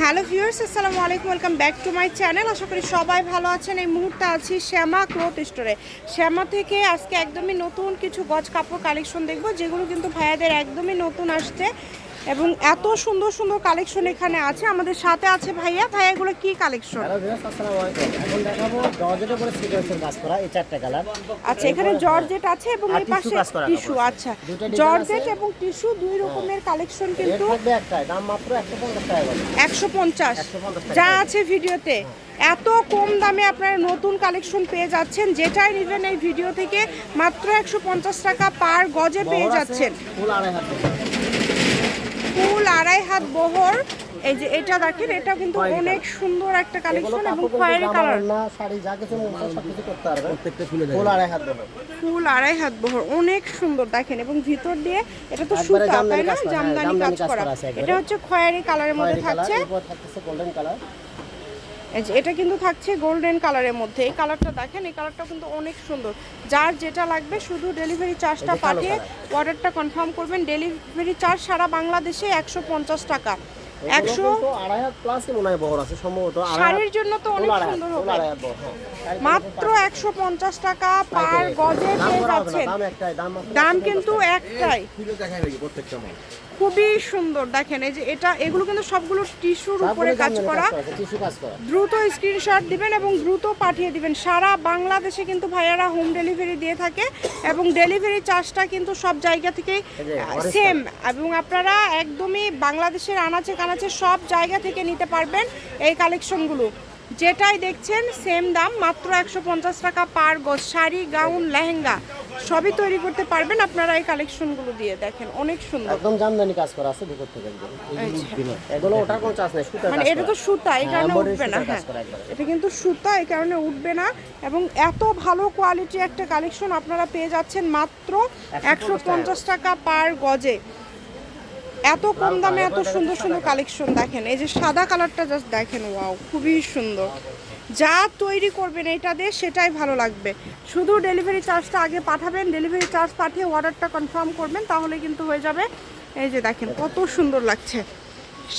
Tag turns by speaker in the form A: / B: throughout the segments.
A: Hello viewers, আসসালামু আলাইকুম, welcome back to my channel. আশা করি সবাই ভালো আছেন। এই মুহূর্তে আছি শ্যামা ক্লোথ স্টোরে। শ্যামা থেকে আজকে একদমই নতুন কিছু গজ কাপড় কালেকশন দেখব, যেগুলো কিন্তু ভাইয়াদের একদমই নতুন আসছে। এবং এত সুন্দর সুন্দর কালেকশন এখানে আছে। আমাদের সাথে আছে ভাইয়া। ভাইয়া এগুলো কি কালেকশন
B: হ্যালো ভিউয়ার্স আসসালামু আলাইকুম। এখন দেখাবো জর্জেটের উপরে সিকোয়েন্সের কাজ করা এই চারটা কালার
A: আচ্ছা এখানে জর্জেট আছে এবং এই পাশে টিস্যু আচ্ছা। জর্জেট এবং টিস্যু দুই রকমের কালেকশন কিন্তু
B: দাম মাত্র একশো পঞ্চাশ টাকা করে।
A: একশো পঞ্চাশ।
B: 150
A: যা আছে ভিডিওতে। এত কম দামে আপনারা নতুন কালেকশন পেয়ে যাচ্ছেন যেটাই নেবেন এই ভিডিও থেকে মাত্র একশো পঞ্চাশ টাকা পার গজে পেয়ে যাচ্ছেন।
B: আড়াই হাত
A: ফুল আড়াই হাত বহর। এই যে এটা দেখেন এটা কিন্তু অনেক সুন্দর একটা কালেকশন এবং খয়েরি কালার
B: না শাড়ি যা কিছু সব কিছু করতে পারবে। প্রত্যেকটা ফুলে ফুল আড়াই হাত বহর।
A: ফুল আড়াই হাত বহর অনেক সুন্দর দেখেন। এবং ভিতর দিয়ে এটা তো সুতা
B: জামদানি
A: তাই না?
B: কাজ করা, হ্যাঁ,
A: জামদানি কাজ করা। এটা হচ্ছে খয়েরি কালারের মধ্যে থাকছে।
B: গোল্ডেন কালার
A: এটা কিন্তু থাকছে গোল্ডেন কালারের মধ্যে। এই কালারটা দেখেন এই কালারটা কিন্তু অনেক সুন্দর। যার যেটা লাগবে শুধু ডেলিভারি চার্জটা পাঠিয়ে অর্ডারটা কনফার্ম করবেন। ডেলিভারি চার্জ সারা বাংলাদেশে একশো পঞ্চাশ টাকা। একশো শাড়ির জন্য তো অনেক সুন্দর হবে।
B: হ্যাঁ।
A: মাত্র একশো পঞ্চাশ টাকা পার। গজে
B: দাম
A: পেয়ে
B: করা হবে না,
A: যাচ্ছেন।
B: দাম একটাই দাম মাত্র
A: দাম
B: 150
A: কিন্তু একটাই। খুবই সুন্দর দেখেন এই যে এটা এগুলো কিন্তু সবগুলো টিস্যুর উপরে কাজ করা। দ্রুত স্ক্রিনশট দিবেন এবং দ্রুত পাঠিয়ে দিবেন। সারা বাংলাদেশে কিন্তু ভাইয়ারা হোম ডেলিভারি দিয়ে থাকে এবং ডেলিভারি চার্জটা কিন্তু সব জায়গা
B: orange
A: সেম এবং আপনারা একদমই বাংলাদেশের আনাচে কানাচে সব জায়গা থেকে নিতে পারবেন এই কালেকশনগুলো। যেটাই দেখছেন সেম দাম মাত্র একশো পঞ্চাশ টাকা পার গজ শাড়ি গাউন লেহেঙ্গা। সবই তৈরি করতে পারবেন। আপনারা এই কালেকশনগুলো দিয়ে দেখেন অনেক সুন্দর।
B: একদম জামদানি কাজ করা আছে ভিতর থেকে একদম। এগুলো ওটার কোনো চার্জ নেই সুতার
A: মানে এটা তো সুতা এই
B: হ্যাঁ,
A: কারণে উঠবে না হ্যাঁ। এটা কিন্তু সুতা এই কারণে উঠবে না। এবং এত ভালো কোয়ালিটি একটা কালেকশন আপনারা পেয়ে যাচ্ছেন মাত্র একশো পঞ্চাশ টাকা। পার গজে। এত কম দামে এত সুন্দর সুন্দর কালেকশন দেখেন। এই যে সাদা কালারটা জাস্ট দেখেন ওয়াও খুবই সুন্দর। যা তৈরি করবেন এটা দিয়ে সেটাই ভালো লাগবে। শুধু ডেলিভারি চার্জটা আগে পাঠাবেন ডেলিভারি চার্জ পাঠিয়ে অর্ডারটা কনফার্ম করবেন, তাহলে কিন্তু হয়ে যাবে। এই যে দেখেন কত সুন্দর লাগছে।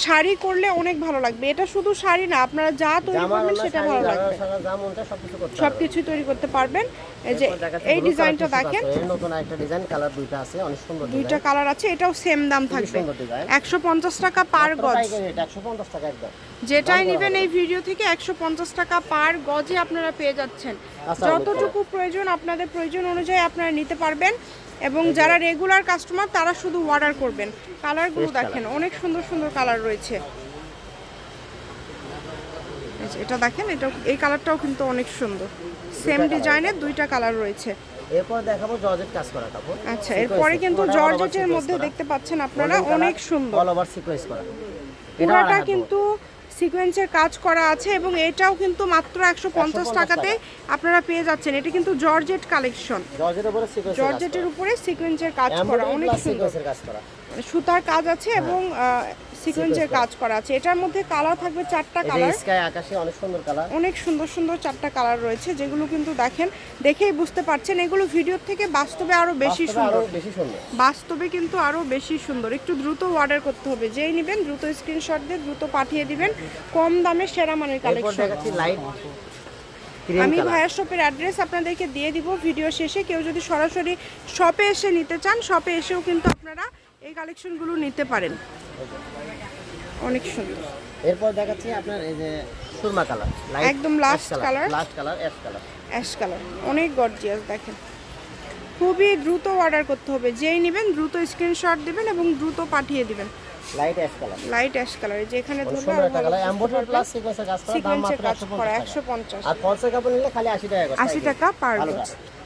A: শাড়ি করলে অনেক ভালো লাগবে। এটা শুধু শাড়ি না আপনারা যা তৈরি করবেন সেটা ভালো লাগবে। সব কিছুই তৈরি করতে পারবেন। এই যে এই ডিজাইনটা দেখেন।
B: নতুন একটা ডিজাইন কালার দুইটা আছে অনেক সুন্দর
A: দুইটা কালার আছে এটাও সেম দাম থাকবে।
B: সুন্দর ডিজাইন।
A: একশো পঞ্চাশ টাকা পার গজ।
B: একশো পঞ্চাশ টাকা একদম।
A: যেটাই নেবেন এই ভিডিও থেকে একশো পঞ্চাশ টাকা পার গজে আপনারা পেয়ে যাচ্ছেন। যতটুকু প্রয়োজন আপনাদের প্রয়োজন অনুযায়ী আপনারা নিতে পারবেন। এবং যারা রেগুলার কাস্টমার তারা শুধু অর্ডার করবেন। কালারগুলো দেখেন অনেক সুন্দর সুন্দর কালার রয়েছে। এটা দেখেন এটা এই কালারটাও কিন্তু অনেক সুন্দর। সেম ডিজাইনের দুইটা কালার রয়েছে।
B: এরপর দেখাবো জর্জেট কাজ করা কাপড়।
A: আচ্ছা এরপরে কিন্তু জর্জেটের মধ্যে দেখতে পাচ্ছেন আপনারা অনেক সুন্দর।
B: অল ওভার সিকোয়েন্স করা।
A: পুরাটা কিন্তু সিকোয়েন্সের কাজ করা আছে এবং এটাও কিন্তু মাত্র একশো পঞ্চাশ টাকাতে আপনারা পেয়ে যাচ্ছেন। এটা কিন্তু জর্জেট কালেকশন
B: জর্জেটের উপরে
A: সিকোয়েন্সের কাজ করা। অনেক সুন্দর। মানে সুতার কাজ আছে এবং সিকোয়েন্সের কাজ করা আছে। এটার মধ্যে কালার থাকবে চারটা কালার।
B: স্কাই আকাশে অনেক সুন্দর কালার।
A: অনেক সুন্দর সুন্দর চারটা কালার রয়েছে যেগুলো কিন্তু দেখেন দেখেই বুঝতে পারছেন। এগুলো ভিডিওর থেকে বাস্তবে আরও বেশি সুন্দর।
B: বেশি সুন্দর।
A: বাস্তবে কিন্তু আরও বেশি সুন্দর। একটু দ্রুত অর্ডার করতে হবে। যেই নেবেন দ্রুত স্ক্রিনশট দিয়ে দ্রুত পাঠিয়ে দিবেন। কম দামে সেরা মানের কালেকশন
B: লাইট
A: আমি ভাইয়ার শপের অ্যাড্রেস আপনাদেরকে দিয়ে দিব ভিডিও শেষে। কেউ যদি সরাসরি শপে এসে নিতে চান শপে এসেও কিন্তু আপনারা এই কালেকশনগুলো নিতে পারেন। অনেক সুন্দর।
B: এরপর দেখাচ্ছি আপনার এই যে সুরমা কালার
A: একদম last color।
B: Last colour ash colour
A: ash colour অনেক গর্জিয়াস দেখেন। খুবই দ্রুত অর্ডার করতে হবে। যেই নেবেন দ্রুত স্ক্রিনশট দিবেন এবং দ্রুত পাঠিয়ে দিবেন।
B: Light ash colour
A: light ash colour যেখানে
B: কালার
A: বুঝতে
B: প্লাস সিকোয়েন্সের কাজ করা দাম মাত্র 150
A: একশো পঞ্চাশ
B: আর ফলসের কাপড় নিলে খালি 80 টাকা করে
A: আশি টাকা পার।